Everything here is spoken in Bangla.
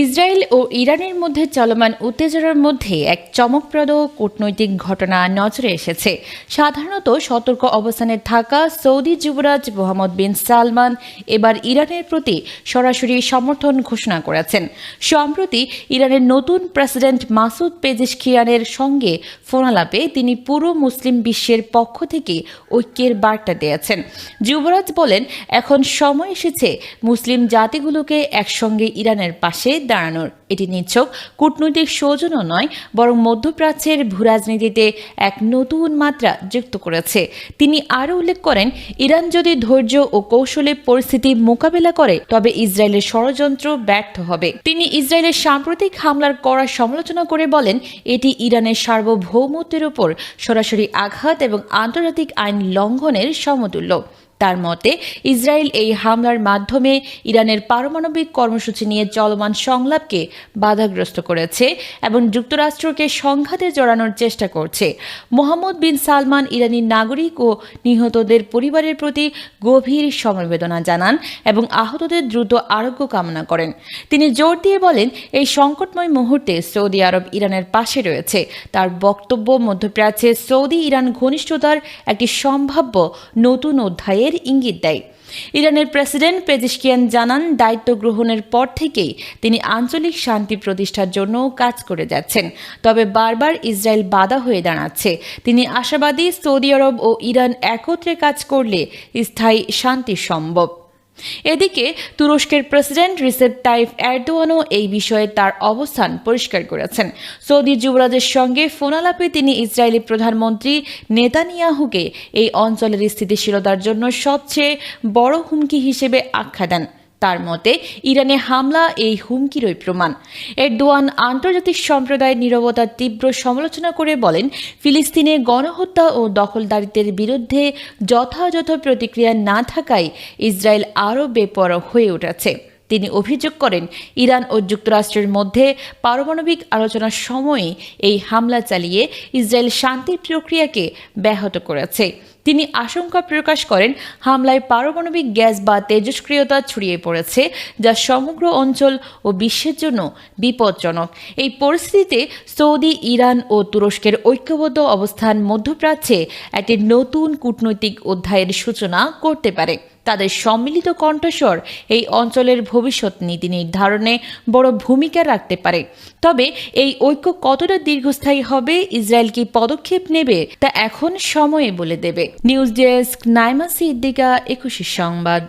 ইসরায়েল ও ইরানের মধ্যে চলমান উত্তেজনার মধ্যে এক চমকপ্রদ কূটনৈতিক ঘটনা নজরে এসেছে। সাধারণত সতর্ক অবস্থানে থাকা সৌদি যুবরাজ মোহাম্মদ বিন সালমান এবার ইরানের প্রতি সরাসরি সমর্থন ঘোষণা করেছেন। সম্প্রতি ইরানের নতুন প্রেসিডেন্ট মাসুদ পেজেশকিয়ানের সঙ্গে ফোনালাপে তিনি পুরো মুসলিম বিশ্বের পক্ষ থেকে ঐক্যের বার্তা দিয়েছেন। যুবরাজ বলেন, এখন সময় এসেছে মুসলিম জাতিগুলোকে একসঙ্গে ইরানের পাশে দাঁড়ানোর এটি নিছক কূটনৈতিক সৌজন্য নয়, বরং মধ্যপ্রাচ্যের ভূরাজনীতিতে এক নতুন মাত্রা যুক্ত করেছে। তিনি আরও উল্লেখ করেন, ইরান যদি ধৈর্য ও কৌশলে পরিস্থিতি মোকাবেলা করে, তবে ইসরায়েলের ষড়যন্ত্র ব্যর্থ হবে। তিনি ইসরায়েলের সাম্প্রতিক হামলার কড়া সমালোচনা করে বলেন, এটি ইরানের সার্বভৌমত্বের উপর সরাসরি আঘাত এবং আন্তর্জাতিক আইন লঙ্ঘনের সমতুল্য। তার মতে, ইসরায়েল এই হামলার মাধ্যমে ইরানের পারমাণবিক কর্মসূচি নিয়ে চলমান সংলাপকে বাধাগ্রস্ত করেছে এবং যুক্তরাষ্ট্রকে সংঘাতে জড়ানোর চেষ্টা করছে। মোহাম্মদ বিন সালমান ইরানি নাগরিক ও নিহতদের পরিবারের প্রতি গভীর সমবেদনা জানান এবং আহতদের দ্রুত আরোগ্য কামনা করেন। তিনি জোর দিয়ে বলেন, এই সংকটময় মুহূর্তে সৌদি আরব ইরানের পাশে রয়েছে। তার বক্তব্য মধ্যপ্রাচ্যে সৌদি ইরান ঘনিষ্ঠতার একটি সম্ভাব্য নতুন অধ্যায়ের ইঙ্গিত দেয়। ইরানের প্রেসিডেন্ট পেজিশকিয়ান জানান, দায়িত্ব গ্রহণের পর থেকেই তিনি আঞ্চলিক শান্তি প্রতিষ্ঠার জন্য কাজ করে যাচ্ছেন। তবে বারবার ইসরায়েল বাধা হয়ে দাঁড়াচ্ছে। তিনি আশাবাদী সৌদি আরব ও ইরান একত্রে কাজ করলে স্থায়ী শান্তি সম্ভব। এদিকে তুরস্কের প্রেসিডেন্ট রিসেপ তাইফ এরদোয়ানও এই বিষয়ে তার অবস্থান পরিষ্কার করেছেন। সৌদি যুবরাজের সঙ্গে ফোনালাপে তিনি ইসরায়েলি প্রধানমন্ত্রী নেতানিয়াহুকে এই অঞ্চলের স্থিতিশীলতার জন্য সবচেয়ে বড় হুমকি হিসেবে আখ্যা দেন। তার মতে, ইরানে হামলা এই হুমকিরই প্রমাণ। এরদোয়ান আন্তর্জাতিক সম্প্রদায়ের নীরবতার তীব্র সমালোচনা করে বলেন, ফিলিস্তিনে গণহত্যা ও দখলদারিত্বের বিরুদ্ধে যথাযথ প্রতিক্রিয়া না থাকায় ইসরায়েল আরও বেপরোয়া হয়ে উঠেছে। তিনি অভিযোগ করেন, ইরান ও যুক্তরাষ্ট্রের মধ্যে পারমাণবিক আলোচনার সময়ে এই হামলা চালিয়ে ইসরায়েল শান্তির প্রক্রিয়াকে ব্যাহত করেছে। তিনি আশঙ্কা প্রকাশ করেন হামলায় পারমাণবিক গ্যাস বা তেজস্ক্রিয়তা ছড়িয়ে পড়েছে, যা সমগ্র অঞ্চল ও বিশ্বের জন্য বিপজ্জনক। এই পরিস্থিতিতে সৌদি, ইরান ও তুরস্কের ঐক্যবদ্ধ অবস্থান মধ্যপ্রাচ্যে একটি নতুন কূটনৈতিক অধ্যায়ের সূচনা করতে পারে। তাদের সম্মিলিত কণ্ঠস্বর এই অঞ্চলের ভবিষ্যৎ নীতি নির্ধারণে বড় ভূমিকা রাখতে পারে। তবে এই ঐক্য কতটা দীর্ঘস্থায়ী হবে, ইসরায়েল কি পদক্ষেপ নেবে, তা এখন সময়ে বলে দেবে। নিউজ ডেস্ক, নাইমা সিদ্দিকা, একুশে সংবাদ।